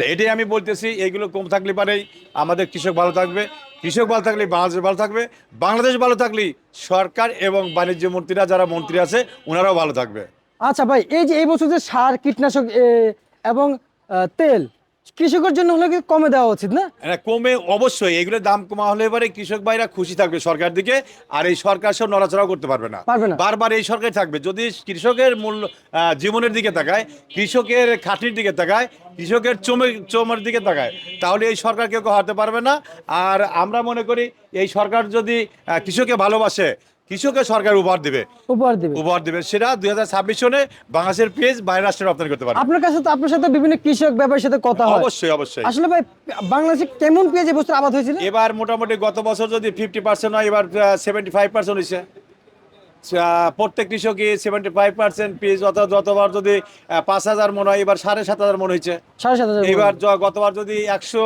তো এটাই আমি বলতেছি এইগুলো কম থাকলে পারেই আমাদের কৃষক ভালো থাকবে। কৃষক ভালো থাকলে বাংলাদেশ ভালো থাকবে। বাংলাদেশ ভালো থাকলে সরকার এবং বাণিজ্য মন্ত্রীরা যারা মন্ত্রী আছে, ওনারাও ভালো থাকবে। আচ্ছা ভাই, এই যে এই বছর যে সার, কীটনাশক এবং তেল কৃষকের জন্য হলে কি কমে দেওয়া উচিত না? হ্যাঁ, কমে অবশ্যই। এগুলোর দাম কমা হলে এবারে কৃষক ভাইরা খুশি থাকবে সরকার দিকে আর এই সরকার সব নড়াচড়াও করতে পারবে না। পারবে না। বারবার এই সরকার থাকবে। যদি কৃষকের মূল্য জীবনের দিকে তাকায় কৃষকের খাটির দিকে তাকায় কৃষকের চমে চমের দিকে তাকায় তাহলে এই সরকার কেউ হারতে পারবে না। আর আমরা মনে করি এই সরকার যদি কৃষককে ভালোবাসে কৃষকের সরকার উপহার দিবে। উপহার দেবে। উপহার দিবে। সেটা দুই হাজার ছাব্বিশ সনে বাংলাদেশের পেজ বাইরের রাষ্ট্রে রপ্তানি করতে পারবে আপনার কাছে তো আপনার সাথে বিভিন্ন কৃষক ব্যাপারীর সাথে কথা হয়। অবশ্যই অবশ্যই। আসলে ভাই বাংলাদেশে কেমন পেঁয়াজ এবছর আবাদ হয়েছিল? এবার মোটামুটি গত বছর যদি ফিফটি পার্সেন্ট হয় এবার সেভেন্টি ফাইভ পার্সেন্ট হয়েছে প্রত্যেক কৃষকই সেভেন্টি ফাইভ পার্সেন্ট পিস অর্থাৎ গতবার যদি পাঁচ হাজার মনে হয় এবার সাড়ে সাত হাজার মনে হয়েছে সাড়ে সাত হাজার এবার গতবার যদি একশো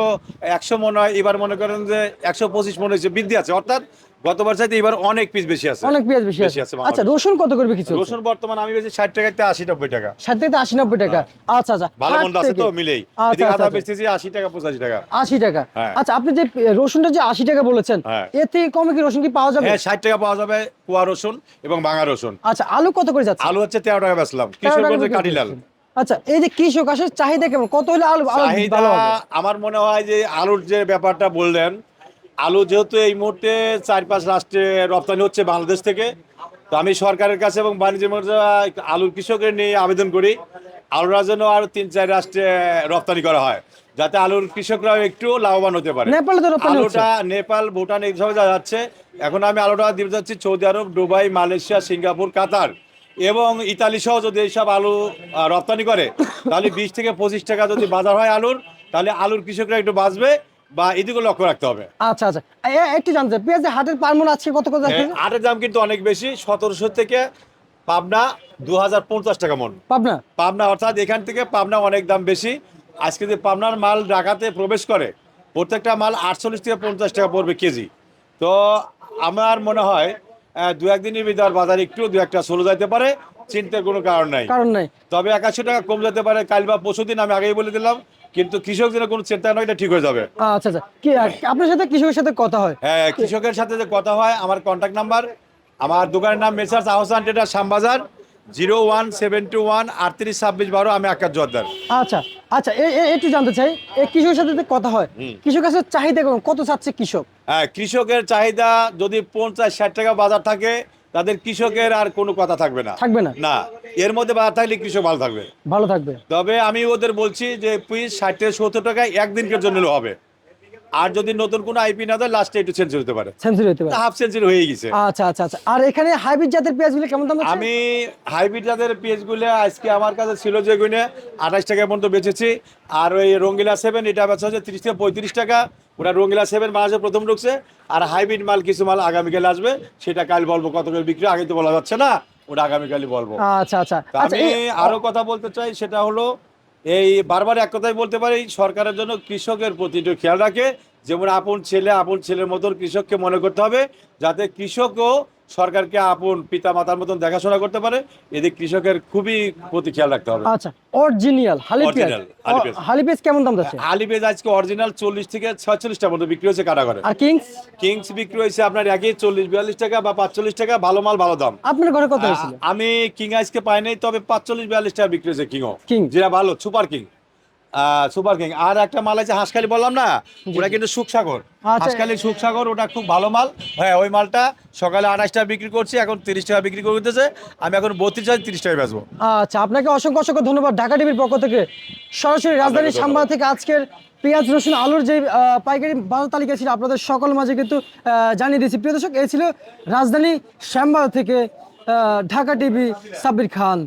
একশো মনে হয় এবার মনে করেন যে একশো পঁচিশ মনে হয়েছে বৃদ্ধি আছে। অর্থাৎ গতবার চাইতে এবার অনেক পিস বেশি আছে। অনেক পেঁয়াজ বেশি আছে। আচ্ছা রসুন কত করবে কিছু রসুন বর্তমান আমি বেশি ষাট টাকাতে আশি নব্বই টাকা। ষাট থেকে আশি নব্বই টাকা। আচ্ছা আচ্ছা। ভালো মন্দ আছে তো মিলেই। আচ্ছা, এদিকে আচ্ছা, আদা আচ্ছা। বেচতেছি আশি টাকা পঁচাশি টাকা। আশি টাকা। হ্যাঁ। আচ্ছা আপনি যে রসুনটা যে আশি টাকা বলেছেন হ্যাঁ। এর থেকে কমে কি রসুন কি পাওয়া যাবে? হ্যাঁ ষাট টাকা পাওয়া যাবে কুয়া রসুন এবং ভাঙা রসুন। আচ্ছা আলু কত করে যাচ্ছে? আলু হচ্ছে তেরো টাকা বেচলাম। টাকা কিশোরগঞ্জের করছেন। আচ্ছা এই যে কৃষক আসলে চাহিদা কেমন? কত হলে আলু আলু চাহিদা আমার মনে হয় যে আলুর যে ব্যাপারটা বললেন আলু যেহেতু এই মুহূর্তে চার পাঁচ রাষ্ট্রে রপ্তানি হচ্ছে বাংলাদেশ থেকে তো আমি সরকারের কাছে এবং বাণিজ্য আলুর কৃষকের নিয়ে আবেদন করি আলুরা যেন আরও তিন চার রাষ্ট্রে রপ্তানি করা হয় যাতে আলুর কৃষকরাও একটু লাভবান হতে পারে। আলুটা নেপাল ভুটান এইসব যাচ্ছে এখন আমি আলুটা দিতে যাচ্ছি Saudi Arab Dubai Malaysia Singapore Qatar এবং ইতালি সহ যদি এইসব আলু রপ্তানি করে তাহলে বিশ থেকে পঁচিশ টাকা যদি বাজার হয় আলুর তাহলে আলুর কৃষকরা একটু বাঁচবে বা এদিকে লক্ষ্য রাখতে হবে। আচ্ছা আচ্ছা। একটু জানতে পেঁয়াজের হাটের পারমন আছে কত কত হ্যাঁ, দাম কিন্তু অনেক বেশি সতেরোশো থেকে পাবনা দু হাজার পঞ্চাশ টাকা মন। পাবনা? পাবনা অর্থাৎ এখান থেকে পাবনা অনেক দাম বেশি। আজকে যে পাবনার মাল ঢাকাতে প্রবেশ করে প্রত্যেকটা মাল আটচল্লিশ থেকে পঞ্চাশ টাকা পড়বে কেজি। তো আমার মনে হয় দু একদিনের ভিতর বাজার একটু দু একটা চলে যাইতে পারে চিন্তার কোনো কারণ নাই। কারণ নাই। তবে একাশি টাকা কম যেতে পারে কাল বা পরশু দিন আমি আগেই বলে দিলাম কিন্তু কৃষক যেন কোনো চিন্তা নয় এটা ঠিক হয়ে যাবে। আচ্ছা আচ্ছা। কি আপনার সাথে কৃষকের সাথে কথা হয়? হ্যাঁ কৃষকের সাথে যে কথা হয় আমার কন্ট্যাক্ট নাম্বার আমার দোকানের নাম messrs Ahsan trader Shyambazar zero one seven two one আটত্রিশ ছাব্বিশ বারো আমি আকাশ জোয়ারদার। আচ্ছা আচ্ছা একটু জানতে চাই এই কৃষকের সাথে কথা হয় কৃষকের কাছে চাহিদা কত চাচ্ছে কৃষক? হ্যাঁ কৃষকের চাহিদা যদি পঞ্চাশ ষাট টাকা বাজার থাকে তাদের কৃষকের আর কোনো কথা থাকবে না। থাকবে না? না এর মধ্যে বাজার থাকলে কৃষক ভালো থাকবে। ভালো থাকবে। তবে আমি ওদের বলছি যে পিস ষাট থেকে সত্তর টাকায় একদিনকের জন্য হবে। আর যদি নতুন কোনো আইপি না দেয় লাস্টে একটু চেঞ্জ হতে পারে। সেঞ্চুরি হতে পারে। হাফ সেঞ্চুরি হয়ে গেছে। আচ্ছা আচ্ছা আচ্ছা। আর এখানে হাইব্রিড জাতের পেঁয়াজগুলো কেমন দাম? আমি হাইব্রিড জাতের পেঁয়াজগুলো আজকে আমার কাছে ছিল যে গুনে আঠাশ টাকা পর্যন্ত বেচেছি। আর ওই রঙ্গিলা সেভেন এটা বেচা হচ্ছে তিরিশ থেকে পঁয়ত্রিশ টাকা। ওটা রঙিলা সেভেন বাংলাদেশে প্রথম ঢুকছে আর হাইব্রিড মাল কিছু মাল আগামীকাল আসবে সেটা কাল বলব কত করে বিক্রি আগে তো বলা যাচ্ছে না ওটা আগামীকালই বলব। আচ্ছা আচ্ছা। আচ্ছা আমি আরও কথা বলতে চাই সেটা হলো এই বারবার এক কথাই বলতে পারি সরকারের জন্য কৃষকের প্রতি একটু খেয়াল রাখে যেমন আপন ছেলে আপন ছেলের মতন কৃষককে মনে করতে হবে যাতে কৃষকও সরকারকে আপন পিতা মাতার মতন দেখাশোনা করতে পারে। এদিক কৃষকের খুবই প্রতি খেয়াল রাখতে হবে। আচ্ছা অরিজিনাল কেমন দাম যাচ্ছে? আজকে অরিজিনাল চল্লিশ থেকে ছয়চল্লিশটা মতো বিক্রি হয়েছে কারাগারে। আর কিংস? কিংস বিক্রি হয়েছে আপনার একই চল্লিশ বিয়াল্লিশ টাকা বা পাঁচচল্লিশ টাকা ভালো মাল ভালো দাম। আপনার ঘরে কত হয়েছিল? আমি কিং আইসকে পাই নাই তবে পাঁচচল্লিশ বিয়াল্লিশ টাকা বিক্রি হয়েছে কিংও। King। যেটা ভালো সুপার কিং। Super king. আর একটা মাল আছে হাঁসখালি বললাম না? ওটা কিন্তু সুখসাগর। আচ্ছা। হাঁসখালি সুখসাগর ওটা খুব ভালো মাল। হ্যাঁ ওই মালটা সকালে আঠাশ টাকা বিক্রি করছি এখন তিরিশ টাকা বিক্রি করে দিতেছে। আমি এখন বত্রিশ হাজার তিরিশ টাকা বেচবো। আচ্ছা আপনাকে অসংখ্য অসংখ্য ধন্যবাদ ঢাকা টিভির পক্ষ থেকে। সরাসরি রাজধানী। সাম্বা থেকে আজকের পেঁয়াজ রসুন আলুর যে পাইকারি বাজার তালিকা ছিল আপনাদের সকল মাঝে কিন্তু জানিয়ে দিয়েছি। প্রিয় দর্শক এই ছিল রাজধানী শ্যামবাজার থেকে ঢাকা টিভি সাব্বির খান।